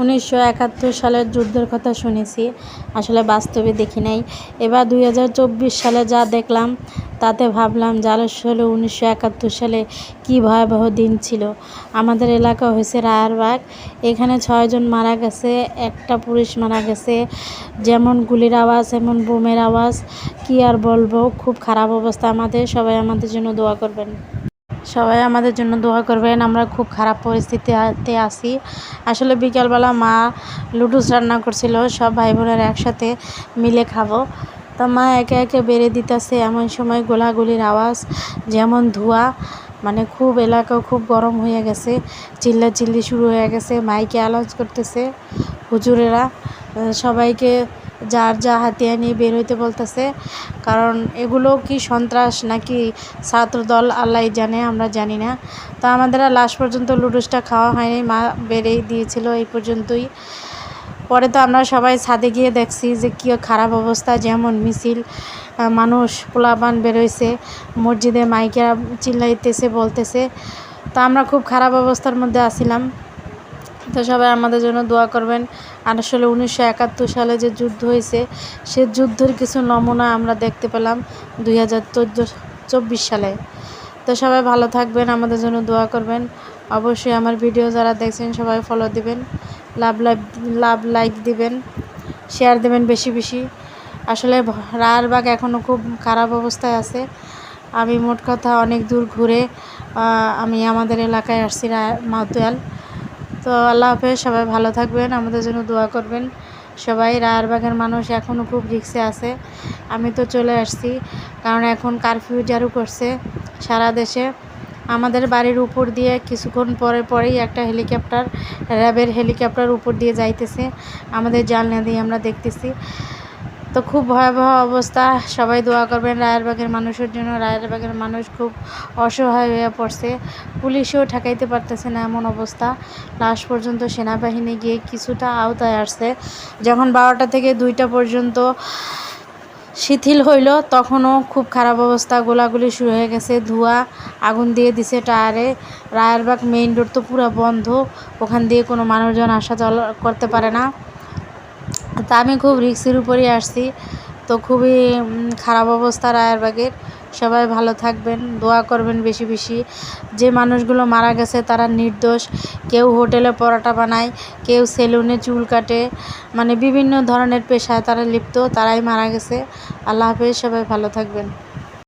উনিশশো একাত্তর সালের যুদ্ধের কথা শুনেছি, আসলে বাস্তবে দেখি নাই। এবার দুই হাজার চব্বিশ সালে যা দেখলাম, তাতে ভাবলাম যে আসলে উনিশশো একাত্তর সালে কী ভয়াবহ দিন ছিল। আমাদের এলাকা হয়েছে রায়ারবাগ এখানে ছয়জন মারা গেছে, একটা পুলিশ মারা গেছে। যেমন গুলির আওয়াজ, এমন বোমের আওয়াজ, কী আর বলব, খুব খারাপ অবস্থা আমাদের, সবাই আমাদের জন্য দোয়া করবেন। সবাই আমাদের জন্য দোয়া করবেন, আমরা খুব খারাপ পরিস্থিতিতে আছি। আসলে বিকালবেলা মা লুডুস রান্না করছিল, সব ভাই বোনেরা একসাথে মিলে খাব। তো মা একে একে বেড়ে দিতেছে এমন সময় গোলাগুলির আওয়াজ, যেমন ধোঁয়া মানে খুব এলাকা খুব গরম হয়ে গেছে চিল্লা চিল্লি শুরু হয়ে গেছে, মাইকে অ্যালাউন্স করতেছে হুজুরেরা। সবাইকে যার যা হাতিয়া নিয়ে বের হইতে বলতেছে। কারণ এগুলো কি সন্ত্রাস নাকি ছাত্রদল আল্লাহ জানে, আমরা জানি না। তো আমাদের লাস্ট পর্যন্ত লুডুসটা খাওয়া হয়নি, মা বেড়েই দিয়েছিল এই পর্যন্তই। পরে তো আমরা সবাই ছাদে গিয়ে দেখছি যে কী খারাপ অবস্থা, যেমন মিছিল মানুষ পোলাপান বেরোইছে, মসজিদে মাইকেরা চিল্লাইতেছে, বলতেছে। তো আমরা খুব খারাপ অবস্থার মধ্যে আসিলাম তো সবাই আমাদের জন্য দোয়া করবেন। আসলে উনিশশো একাত্তর সালে যে যুদ্ধ হয়েছে, সে যুদ্ধের কিছু নমুনা আমরা দেখতে পেলাম দুই হাজার চব্বিশ সালে। তো সবাই ভালো থাকবেন, আমাদের জন্য দোয়া করবেন। অবশ্যই আমার ভিডিও যারা দেখছেন, সবাই ফলো দিবেন। লাভ লাইভ, লাভ লাইক দিবেন শেয়ার দেবেন বেশি বেশি। আসলে রায়ারবাগ এখনও খুব খারাপ অবস্থায় আছে। আমি মোট কথা অনেক দূর ঘুরে আমি আমাদের এলাকায় আসছি রায় মাতুয়াল তো আল্লাহ হাফেজ, সবাই ভালো থাকবেন, আমাদের জন্য দোয়া করবেন। সবাই রায়ারবাগের মানুষ এখনও খুব রিক্সে আছে। আমি তো চলে আসছি, কারণ এখন কারফিউ জারু করছে সারা দেশে। আমাদের বাড়ির উপর দিয়ে কিছুক্ষণ পরে পরেই একটা হেলিকপ্টার র্যাবের হেলিকপ্টার উপর দিয়ে যাইতেছে। আমাদের জানলা দিয়ে আমরা দেখতেছি। তো খুব ভয়াবহ অবস্থা। সবাই দোয়া করবেন রায়েরবাগের মানুষের জন্য। রায়েরবাগের মানুষ খুব অসহায় হয়ে পড়ছে। পুলিশও ঠেকাইতে পারতেছে না এমন অবস্থা। লাস্ট পর্যন্ত সেনাবাহিনী গিয়ে কিছুটা আওতায় আসছে। যখন বারোটা থেকে দুইটা পর্যন্ত শিথিল হইল, তখনও খুব খারাপ অবস্থা। গোলাগুলি শুরু হয়ে গেছে, ধোঁয়া আগুন দিয়ে দিছে টায়ারে। রায়েরবাগ মেইন রোড তো পুরো বন্ধ। ওখান দিয়ে কোনো মানুষজন আসা চলা করতে পারে না। তা আমি খুব রিক্সের উপরেই আসছি। তো খুবই খারাপ অবস্থা রায়েরবাগের। সবাই ভালো থাকবেন, দোয়া করবেন বেশি বেশি। যে মানুষগুলো মারা গেছে তারা নির্দোষ। কেউ হোটেলে পরোটা বানায়, কেউ সেলুনে চুল কাটে। মানে বিভিন্ন ধরনের পেশায় তারা লিপ্ত, তারাই মারা গেছে। আল্লাহ হাফেজ, সবাই ভালো থাকবেন।